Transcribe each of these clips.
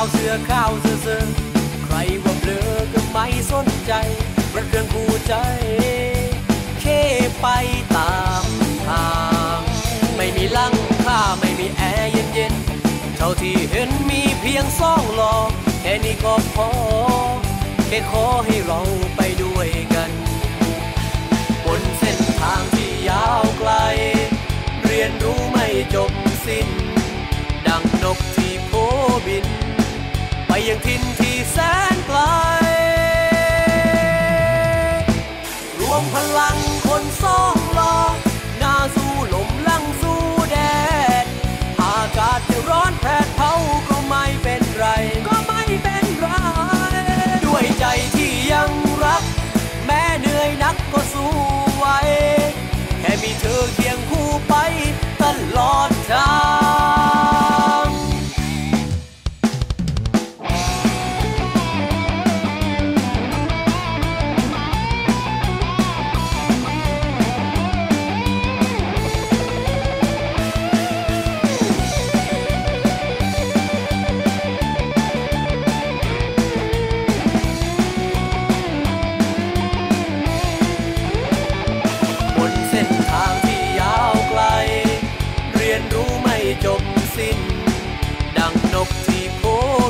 าวเสือข้าวเสือเสือใครว่าเบลอก็ไม่สนใจประเครื่องกูใจ เคไปตามทาง ไม่มีลังค่าไม่มีแอร์เย็นๆ เท่าที่เห็นมีเพียงสองหลอแค่นี้ก็พอ แค่ขอให้เราไปด้วย ยังทินที่แสน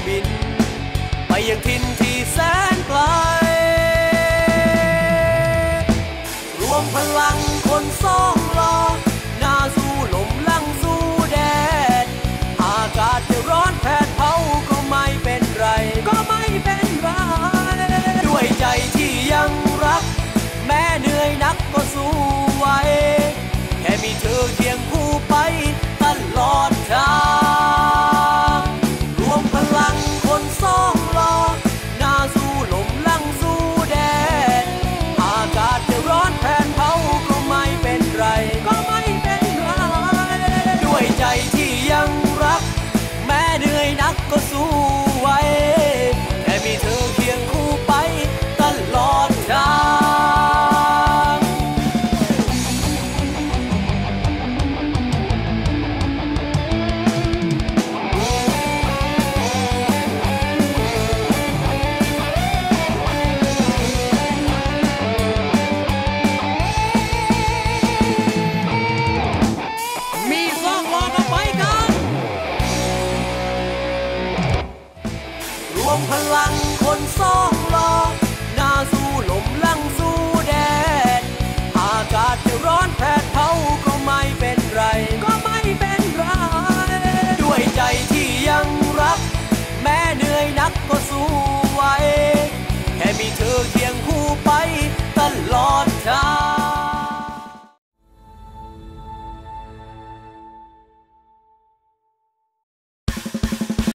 บิน ไปยังทินที่แสนไกล รวมพลังคนสองล้อหน้าสู้ลมลังสู้แดด อากาศจะร้อนแผดเผาก็ไม่เป็นไร ก็ไม่เป็นไร ด้วยใจที่ยังรัก แม้เหนื่อยนักก็สู้ไว้ แค่มีเธอเคียงคู่ พลังคนสองล้อหน้าสู้ลมลังสู้แดด อากาศจะร้อนแผดเผาก็ไม่เป็นไร ก็ไม่เป็นไร ด้วยใจที่ยังรัก แม้เหนื่อยนักก็สู้ไว้ แค่มีเธอ